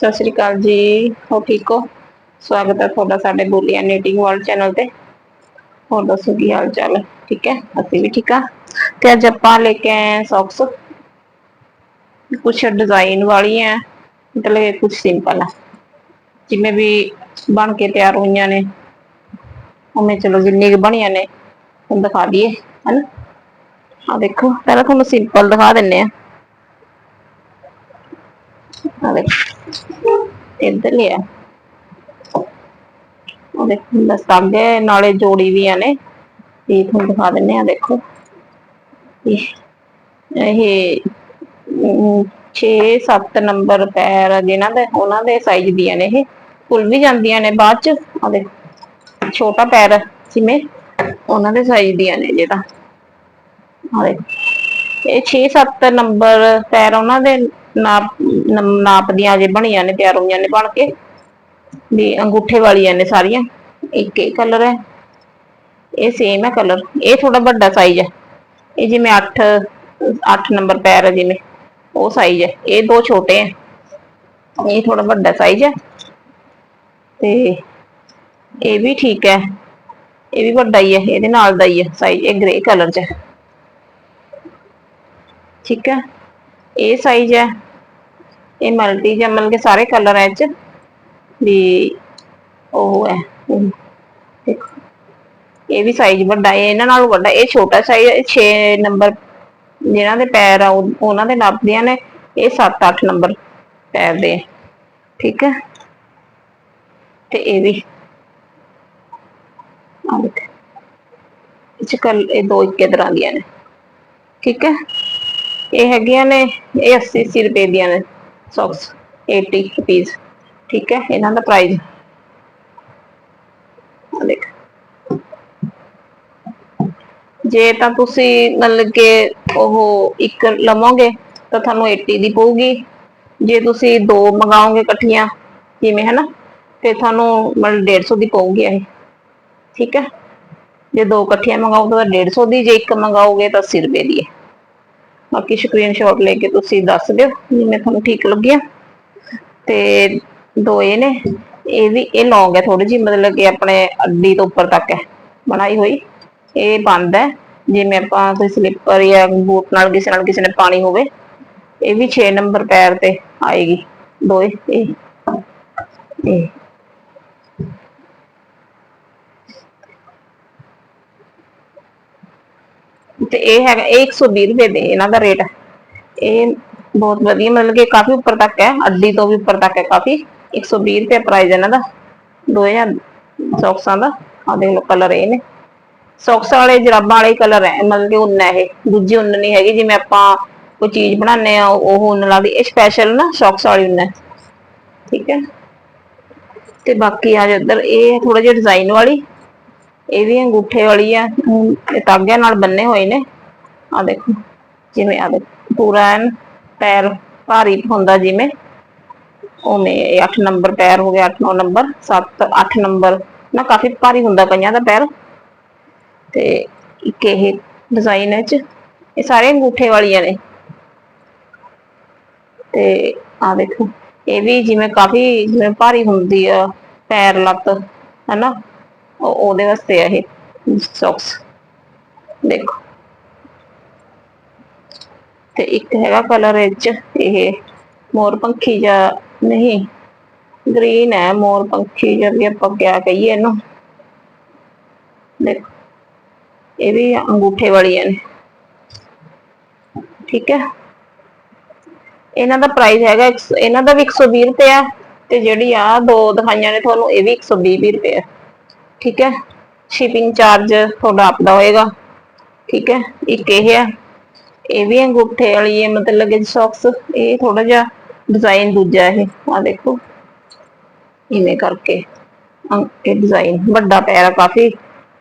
ਸਤਿ ਸ਼੍ਰੀ ਅਕਾਲ ਜੀ। ਹੋ ਠੀਕ ਹੋ? ਸਵਾਗਤ ਹੈ ਤੁਹਾਡਾ ਸਾਡੇ ਬੋਲੀਆਂ ਨੀਟਿੰਗ ਵਰਲਡ ਚੈਨਲ ਤੇ। ਹੋਰ ਦੱਸੋ ਕੀ ਹਾਲ ਚਾਲ ਹੈ? ਠੀਕ ਹੈ? ਅਸੀਂ ਵੀ ਠੀਕ ਆ ਤੇ ਅੱਜ ਆਪਾਂ ਲੈ ਕੇ ਆਏ ਸੌਕਸ ਕੁਛ ਡਿਜ਼ਾਈਨ ਹੈ, ਮਤਲਬ ਕਿ ਕੁਛ ਸਿੰਪਲ ਆ ਜਿਵੇਂ ਵੀ ਬਣ ਕੇ ਤਿਆਰ ਹੋਈਆਂ ਨੇ। ਉਵੇਂ ਚਲੋ ਜਿੰਨੀ ਕੁ ਬਣੀਆਂ ਨੇ ਤੁਹਾਨੂੰ ਦਿਖਾ ਦਈਏ, ਹਨਾ? ਆ ਦੇਖੋ, ਪਹਿਲਾਂ ਤੁਹਾਨੂੰ ਸਿੰਪਲ ਦਿਖਾ ਦਿੰਨੇ ਆ ਆ ਦੇਖੋ ਇੱਧਰ ਉਹ ਦੇਖੋ ਦਸਤਾਂਗੇ ਨਾਲੇ ਜੋੜੀ ਵੀ ਆ ਨੇ। ਇਹ ਤੁਹਾਨੂੰ ਦਿਖਾ ਦਿੰਨੇ ਆ, ਦੇਖੋ। ਇਹ ਇਹ 6-7 ਨੰਬਰ ਪੈਰ ਜਿਨ੍ਹਾਂ ਦੇ, ਉਹਨਾਂ ਦੇ ਸਾਈਜ਼ ਦੀਆਂ ਨੇ ਇਹ। ਫੁੱਲ ਵੀ ਜਾਂਦੀਆਂ ਨੇ ਬਾਅਦ ਚ। ਆ ਦੇ ਛੋਟਾ ਪੈਰ ਜਿਵੇਂ ਉਹਨਾਂ ਦੇ ਸਾਈਜ਼ ਦੀਆਂ ਨੇ ਜਿਹੜਾ ਆ ਦੇ ਇਹ 6-7 ਨੰਬਰ ਪੈਰ ਉਹਨਾਂ ਦੇ ਨਾਪ ਨਾਪ ਦੀਆਂ ਜੇ ਬਣੀਆਂ ਨੇ, ਤਿਆਰ ਹੋਈਆਂ ਨੇ ਬਣ ਕੇ। ਵੀ ਅੰਗੂਠੇ ਵਾਲੀਆਂ ਨੇ ਸਾਰੀਆਂ। ਇੱਕ ਇਹ ਕਲਰ ਹੈ। ਇਹ ਸੇਮ ਹੈ ਕਲਰ ਇਹ ਥੋੜਾ ਵੱਡਾ ਸਾਈਜ਼ ਹੈ। ਇਹ ਜਿਵੇਂ 8 8 ਨੰਬਰ ਪੈਰ ਹੈ ਜਿਵੇਂ। ਉਹ ਸਾਈਜ਼ ਹੈ। ਇਹ ਦੋ ਛੋਟੇ ਹੈ। ਇਹ ਥੋੜਾ ਵੱਡਾ ਸਾਈਜ਼ ਹੈ। ਤੇ ਇਹ ਵੀ ਠੀਕ ਹੈ। ਇਹ ਵੀ ਵੱਡਾ ਹੀ ਹੈ। ਇਹਦੇ ਨਾਲ ਦਾ ਹੀ ਹੈ ਸਾਈਜ਼ ਇਹ ਗ੍ਰੇ ਕਲਰ 'ਚ ਹੈ। ਠੀਕ ਹੈ। ਇਹ ਸਾਈਜ਼ ਹੈ। ਇਹ ਮਲਟੀ ਜਮਲ ਕੇ ਸਾਰੇ ਕਲਰ ਹੈ 'ਚ, ਵੀ ਉਹ ਹੈ। ਦੇਖੋ। ਇਹ ਵੀ ਸਾਈਜ਼ ਵੱਡਾ ਹੈ ਇਹਨਾਂ ਨਾਲੋਂ ਵੱਡਾ, ਇਹ ਛੋਟਾ ਸਾਈਜ਼ 6 ਨੰਬਰ ਜਿਨ੍ਹਾਂ ਦੇ ਪੈਰ ਆ ਉਹਨਾਂ ਦੇ ਨਾਪਦੀਆਂ ਨੇ ਇਹ 7-8 ਨੰਬਰ ਪੈਰ ਦੇ ਠੀਕ ਹੈ? ਤੇ ਇਹ ਵੀ। ਆ ਦੇਖ। ਇਹ 'ਚ ਕਲ, ਇਹ ਦੋ ਇੱਕੇ ਤਰ੍ਹਾਂ ਦੀਆਂ ਨੇ। ਠੀਕ ਹੈ? ਇਹ ਹੈਗੀਆਂ ਨੇ, ਇਹ 80 80 ਰੁਪਏ ਦੀਆਂ ਨੇ। ਸੌਕਸ 80 ਰੁਪੀਸ ਠੀਕ ਹੈ, ਇਹਨਾਂ ਦਾ ਪ੍ਰਾਈਸ ਦੇਖ। ਜੇ ਤਾਂ ਤੁਸੀਂ ਮਤਲਬ ਕਿ ਉਹ ਇੱਕ ਲਵੋਗੇ, ਤਾਂ ਤੁਹਾਨੂੰ 80 ਦੀ ਪਊਗੀ। ਜੇ ਤੁਸੀਂ ਦੋ ਮੰਗਾਓਗੇ ਇਕੱਠੀਆਂ, ਜਿਵੇਂ ਹਨਾ, ਤੇ ਤੁਹਾਨੂੰ ਮਤਲਬ 150 ਦੀ ਪਊਗੀ ਇਹ। ਠੀਕ ਹੈ, ਜੇ ਦੋ ਇਕੱਠੀਆਂ ਮੰਗਾਓ, ਤਾਂ 150 ਦੀ। ਜੇ ਇੱਕ ਮੰਗਾਓਗੇ, ਤਾਂ 80 ਰੁਪਏ ਦੀ ਹੈ। ਬਾਕੀ ਸਕਰੀਨਸ਼ਾਟ ਲੈ ਕੇ ਤੁਸੀਂ ਦੱਸ ਦਿਓ, ਜਿਵੇਂ ਤੁਹਾਨੂੰ ਠੀਕ ਲੱਗਿਆ ਤੇ ਦੋ ਇਹ ਨੇ, ਇਹ ਵੀ, ਇਹ ਲੌਂਗ ਹੈ ਥੋੜੀ ਜਿਹੀ, ਮਤਲਬ ਕਿ ਆਪਣੇ ਅੱਡੀ ਤੋਂ ਉੱਪਰ ਤੱਕ ਹੈ, ਬਣਾਈ ਹੋਈ। ਇਹ ਬੰਦ ਹੈ, ਜਿਵੇਂ ਆਪਾਂ ਕੋਈ ਸਲੀਪਰ ਜਾਂ ਬੂਟ ਨਾਲ ਕਿਸੇ ਨਾਲ ਕਿਸੇ ਨੇ ਪਾਣੀ ਹੋਵੇ, ਇਹ ਵੀ 6 ਨੰਬਰ ਪੈਰ ਤੇ ਆਏਗੀ, ਦੋਏ, ਇਹ। ਇਹ। ਤੇ ਇਹ ਹੈਗਾ, ਇਹ 120 ਰੁਪਏ ਦੇ ਇਹਨਾਂ ਦਾ ਰੇਟ ਇਹ ਬਹੁਤ ਵਧੀਆ, ਮਤਲਬ ਕਿ ਕਾਫੀ ਉੱਪਰ ਤੱਕ ਹੈ, ਅੱਡੀ ਤੋਂ ਵੀ ਉੱਪਰ ਤੱਕ ਹੈ ਕਾਫੀ। 120 ਰੁਪਏ ਪ੍ਰਾਈਸ ਇਹਨਾਂ ਦਾ 2000 ਸੌਕਸਾਂ ਦਾ ਆ ਦੇਖ ਲਓ ਕਲਰ ਇਹ ਨੇ। ਸੌਕਸ ਵਾਲੇ, ਜਰਾਬਾਂ ਵਾਲੇ ਕਲਰ ਹੈ, ਮਤਲਬ ਕਿ ਉੱਨ ਹੈ ਇਹ। ਦੂਜੀ ਉੱਨ ਨਹੀਂ ਹੈਗੀ, ਜਿਵੇਂ ਆਪਾਂ ਕੋਈ ਚੀਜ਼ ਬਣਾਉਂਦੇ ਆ ਉਹ ਉੱਨ ਲੱਗਦੀ ਇਹ ਸਪੈਸ਼ਲ ਨਾ, ਸੌਕਸ ਵਾਲੀ ਉੱਨ ਹੈ। ਠੀਕ ਹੈ। ਤੇ ਬਾਕੀ ਆ ਇੱਧਰ ਇਹ ਥੋੜਾ ਜਿਹਾ ਡਿਜ਼ਾਈਨ ਵਾਲੀ। ਇਹ ਵੀ ਅੰਗੂਠੇ ਵਾਲੀ ਆ। ਇਹ ਤਾਂਗਿਆਂ ਨਾਲ ਬੰਨੇ ਹੋਏ ਨੇ। ਆ ਦੇਖੋ, ਜਿਵੇਂ ਆ ਦੇਖੋ, ਪੂਰਾ ਐਨ ਪੈਰ ਭਾਰੀ ਹੁੰਦਾ ਜਿਵੇਂ। ਉਵੇਂ ਇਹ 8 ਨੰਬਰ ਪੈਰ ਹੋ ਗਿਆ 8-9 ਨੰਬਰ 7-8 ਨੰਬਰ। ਨਾ, ਕਾਫੀ ਭਾਰੀ ਹੁੰਦਾ ਕਈਆਂ ਦਾ ਪੈਰ। ਤੇ ਇੱਕ ਇਹ ਡਿਜ਼ਾਈਨ ਹੈ ਚ, ਇਹ ਸਾਰੇ ਅੰਗੂਠੇ ਵਾਲੀਆਂ ਨੇ। ਤੇ ਆ ਦੇਖੋ, ਇਹ ਵੀ ਜਿਵੇਂ ਕਾਫੀ ਜਿਵੇਂ ਭਾਰੀ ਹੁੰਦੀ ਆ, ਪੈਰ ਲੱਤ, ਹਨਾ? ਉਹਦੇ ਵਾਸਤੇ ਆ ਇਹ ਸੌਕਸ ਦੇਖੋ। ਤੇ ਇੱਕ ਹੈਗਾ ਕਲਰ ਵਿੱਚ ਇਹ ਮੋਰ ਪੰਖੀ ਜਾਂ ਨਹੀਂ ਗ੍ਰੀਨ ਹੈ ਮੋਰ ਪੰਖੀ ਜਾਂ ਵੀ ਆਪਾਂ ਕਿਆ ਕਹੀਏ ਇਹਨੂੰ। ਦੇਖੋ, ਇਹ ਵੀ ਅੰਗੂਠੇ ਵਾਲੀਆਂ ਨੇ। ਠੀਕ ਹੈ। ਇਹਨਾਂ ਦਾ ਪ੍ਰਾਈਸ ਹੈਗਾ ਇੱਕ ਇਹਨਾਂ ਦਾ ਵੀ 120 ਰੁਪਏ ਆ, ਤੇ ਜਿਹੜੀ ਆ ਦੋ ਦਿਖਾਈਆਂ ਨੇ ਤੁਹਾਨੂੰ, ਇਹ ਵੀ 120 ਰੁਪਏ ਆ। ਠੀਕ ਹੈ? ਸ਼ਿਪਿੰਗ ਚਾਰਜ ਤੁਹਾਡਾ ਆਪਦਾ ਹੋਏਗਾ। ਠੀਕ ਹੈ? ਇੱਕ ਇਹ ਹੈ ਇਹ ਵੀ ਅੰਗੂਠੇ ਵਾਲੀ ਹੈ, ਮਤਲਬ ਕਿ ਸੌਕਸ ਇਹ ਥੋੜਾ ਜਿਹਾ ਡਿਜ਼ਾਈਨ ਦੂਜਾ ਇਹ ਆ ਦੇਖੋ। ਇਵੇਂ ਕਰਕੇ ਇਹ ਡਿਜ਼ਾਈਨ ਵੱਡਾ ਪੈਰ ਆ ਕਾਫੀ।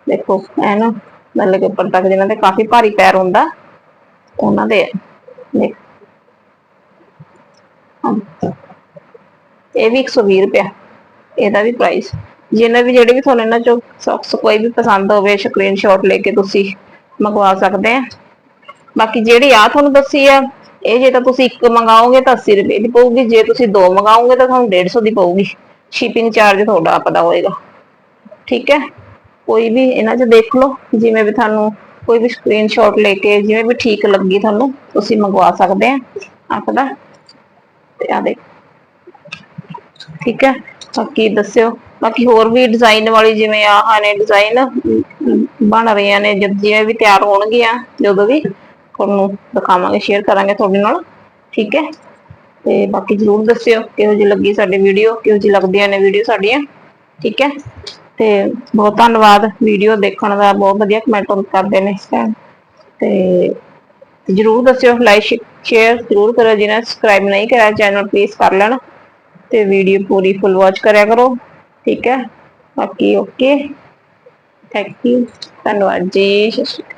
ਦੇਖੋ ਐ ਨਾ ਮਤਲਬ ਕਿ ਉੱਪਰ ਤੱਕ ਜਿਹਨਾਂ ਦੇ ਕਾਫੀ ਭਾਰੀ ਪੈਰ ਹੁੰਦਾ, ਉਹਨਾਂ ਦੇ ਆ। ਦੇਖ। ਹਾਂ। ਇਹ ਵੀ 120 ਰੁਪਏ ਇਹਦਾ ਵੀ ਪ੍ਰਾਈਸ ਜਿਹਨਾਂ ਵੀ ਜਿਹੜੇ ਵੀ ਤੁਹਾਨੂੰ ਇਹਨਾਂ ਚੋਂ ਸੌਕਸ ਕੋਈ ਵੀ ਪਸੰਦ ਹੋਵੇ ਸਕਰੀਨਸ਼ਾਟ ਲੈ ਕੇ ਤੁਸੀਂ ਮੰਗਵਾ ਸਕਦੇ ਆ। ਬਾਕੀ ਜਿਹੜੀ ਆ ਤੁਹਾਨੂੰ ਦੱਸੀ ਆ, ਇਹ ਜੇ ਤਾਂ ਤੁਸੀਂ ਇੱਕ ਮੰਗਾਓਗੇ ਤਾਂ 80 ਰੁਪਏ ਦੀ ਪਊਗੀ, ਜੇ ਤੁਸੀਂ ਦੋ ਮੰਗਾਓਗੇ ਤਾਂ ਤੁਹਾਨੂੰ 150 ਦੀ ਪਊਗੀ। ਸ਼ਿਪਿੰਗ ਚਾਰਜ ਤੁਹਾਡਾ ਆਪਦਾ ਹੋਏਗਾ। ਠੀਕ ਹੈ? ਕੋਈ ਵੀ ਇਹਨਾਂ 'ਚ ਦੇਖ ਲਓ, ਜਿਵੇਂ ਵੀ ਤੁਹਾਨੂੰ ਕੋਈ ਵੀ ਸਕਰੀਨਸ਼ਾਟ ਲੈ ਕੇ ਜਿਵੇਂ ਵੀ ਠੀਕ ਲੱਗੀ ਤੁਹਾਨੂੰ, ਤੁਸੀਂ ਮੰਗਵਾ ਸਕਦੇ ਆ ਆਪਦਾ। ਤੇ ਆ ਦੇਖ। ਠੀਕ ਹੈ? ਬਾਕੀ ਦੱਸਿਓ। ਬਾਕੀ ਹੋਰ ਵੀ ਡਿਜ਼ਾਈਨ ਵਾਲੀ ਜਿਵੇਂ ਆਹ ਨੇ ਡਿਜ਼ਾਈਨ ਬਣ ਰਹੀਆਂ ਨੇ, ਜਦ ਜਿਵੇਂ ਵੀ ਤਿਆਰ ਹੋਣਗੀਆਂ, ਜਦੋਂ ਵੀ, ਤੁਹਾਨੂੰ ਦਿਖਾਵਾਂਗੇ ਸ਼ੇਅਰ ਕਰਾਂਗੇ ਤੁਹਾਡੇ ਨਾਲ, ਠੀਕ ਹੈ? ਤੇ ਬਾਕੀ ਜਰੂਰ ਦੱਸਿਓ, ਕਿਹੋ ਜਿਹੀ ਲੱਗੀ ਸਾਡੀ ਵੀਡੀਓ ਕਿਹੋ ਜਿਹੀ ਲੱਗਦੀਆਂ ਨੇ ਵੀਡੀਓ ਸਾਡੀਆਂ, ਠੀਕ ਹੈ? ਤੇ ਬਹੁਤ ਧੰਨਵਾਦ ਵੀਡੀਓ ਦੇਖਣ ਦਾ ਬਹੁਤ ਵਧੀਆ ਕਮੈਂਟ ਕਰਦੇ ਨੇ ਇਸ time ਤੇ ਜਰੂਰ ਦੱਸਿਓ ਲਾਈਕ ਸ਼ੇਅਰ ਜਰੂਰ ਕਰੋ ਜਿਹਨਾਂ ਸਬਸਕ੍ਰਾਈਬ ਨਹੀਂ ਕਰਿਆ, ਚੈਨਲ ਪਲੀਜ਼ ਕਰ ਲੈਣ, ਤੇ ਵੀਡੀਓ ਪੂਰੀ ਫੁੱਲ ਵਾਚ ਕਰਿਆ ਕਰੋ। ਠੀਕ ਹੈ? ਓਕੇ ਓਕੇ ਥੈਂਕ ਯੂ ਧੰਨਵਾਦ ਜੀ ਸਤਿ ਸ਼੍ਰੀ ਅਕਾਲ।